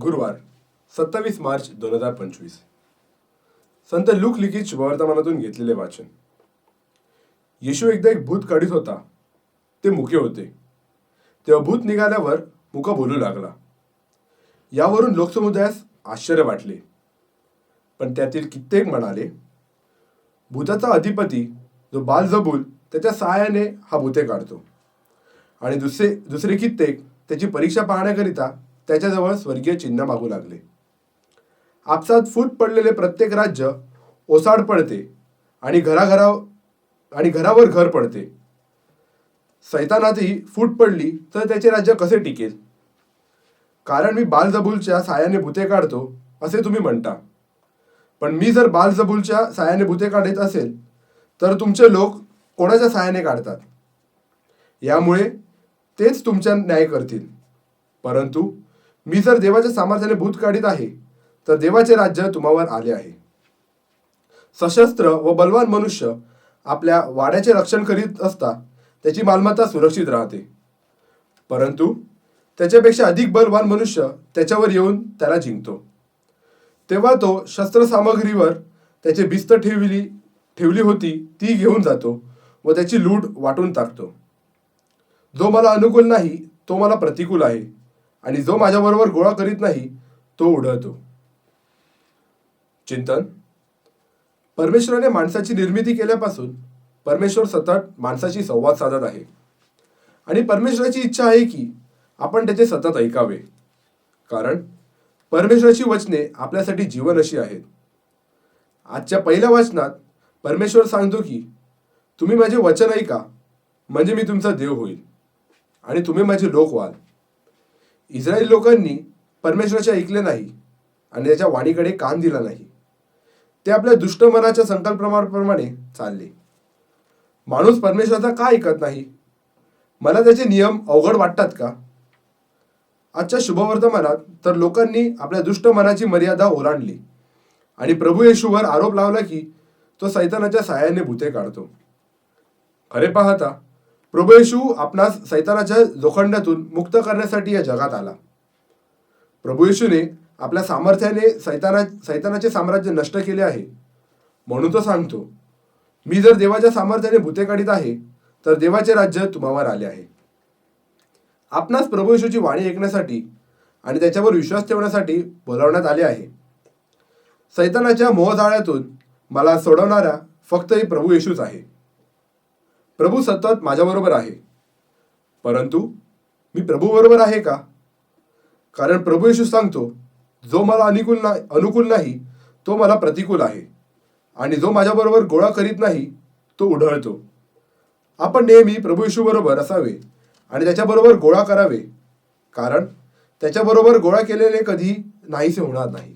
गुरुवार सत्तावीस मार्च दोन हजार पंचवीस. संत लुक लिखित शुभवर्तमानातून घेतलेले वाचन. येशू एकदा एक भूत काढीत होता. ते मुके होते. तेव्हा भूत निघाल्यावर मुका बोलू लागला. यावरून लोकसमुदायास आश्चर्य वाटले. पण त्यातील कित्येक म्हणाले भूताचा अधिपती जो बालजबूल त्याच्या सहाय्याने हा भूते काढतो. आणि दुसरे दुसरे कित्येक त्याची परीक्षा पाहण्याकरिता त्याच्याजवळ स्वर्गीय चिन्ह मागू लागले. आपसात फूट पडलेले प्रत्येक राज्य ओसाड पडते आणि घराघरा आणि घरावर घर पडते. सैतानातही फूट पडली तर त्याचे राज्य कसे टिकेल? कारण मी बालजबूलच्या सायाने भूते काढतो असे तुम्ही म्हणता. पण मी जर बालजबूलच्या सायाने भूते काढत असेल तर तुमचे लोक कोणाच्या साहाय्याने काढतात? यामुळे तेच तुमच्या न्याय करतील. परंतु मी जर देवाच्या सामर्थ्याने भूत काढीत आहे तर देवाचे राज्य तुम्हावर आले आहे. सशस्त्र व बलवान मनुष्य आपल्या वाड्याचे रक्षण करीत असता त्याची मालमत्ता सुरक्षित राहते. परंतु त्याच्यापेक्षा अधिक बलवान मनुष्य त्याच्यावर येऊन त्याला जिंकतो. तेव्हा तो शस्त्रसामग्रीवर त्याची भिस्त ठेवली ठेवली होती ती घेऊन जातो व त्याची लूट वाटून टाकतो. जो मला अनुकूल नाही तो मला प्रतिकूल आहे. आणि जो माझ्याबरोबर गोळा करीत नाही तो उडवतो. चिंतन. परमेश्वराने माणसाची निर्मिती केल्यापासून परमेश्वर सतत माणसाशी संवाद साधत आहे. आणि परमेश्वराची इच्छा आहे की आपण त्याचे सतत ऐकावे. कारण परमेश्वराची वचने आपल्यासाठी जीवन अशी आहेत. आजच्या पहिल्या वाचनात परमेश्वर सांगतो की तुम्ही माझे वचन ऐका म्हणजे मी तुमचा देव होईल आणि तुम्ही माझे लोक व्हाल. इस्रायल लोकांनी परमेश्वराचे ऐकले नाही आणि त्याच्या वाणीकडे कान दिला नाही. ते आपल्या दुष्ट मनाच्या संकल्पनाप्रमाणे चालले. माणूस परमेश्वराचा का ऐकत नाही? मला त्याचे नियम अवघड वाटतात का? आजच्या शुभवर्तमानात तर लोकांनी आपल्या दुष्ट मनाची मर्यादा ओलांडली आणि प्रभू येशूवर आरोप लावला की तो सैतानाच्या सहाय्याने भूते काढतो. खरे पाहता प्रभूयेशू आपणास सैतानाच्या जोखंडातून मुक्त करण्यासाठी या जगात आला. प्रभू येशूने आपल्या सामर्थ्याने सैताना सैतानाचे साम्राज्य नष्ट केले आहे. म्हणून तो सांगतो मी जर देवाच्या सामर्थ्याने भूते काढीत आहे तर देवाचे राज्य तुम्हावर आले आहे. आपणास प्रभू येशूची वाणी ऐकण्यासाठी आणि त्याच्यावर विश्वास ठेवण्यासाठी बोलावण्यात आले आहे. सैतानाच्या मोहजाळ्यातून मला सोडवणारा फक्तही प्रभू येशूच आहे. प्रभू सतत माझ्याबरोबर आहे. परंतु मी प्रभूबरोबर आहे का? कारण प्रभू येशू सांगतो जो मला अनुकूल ना अनुकूल नाही तो मला प्रतिकूल आहे. आणि जो माझ्याबरोबर गोळा करीत नाही तो उढळतो आपण नेहमी प्रभू येशूबरोबर असावे आणि त्याच्याबरोबर गोळा करावे. कारण त्याच्याबरोबर गोळा केलेले कधी नाहीसे होणार नाही.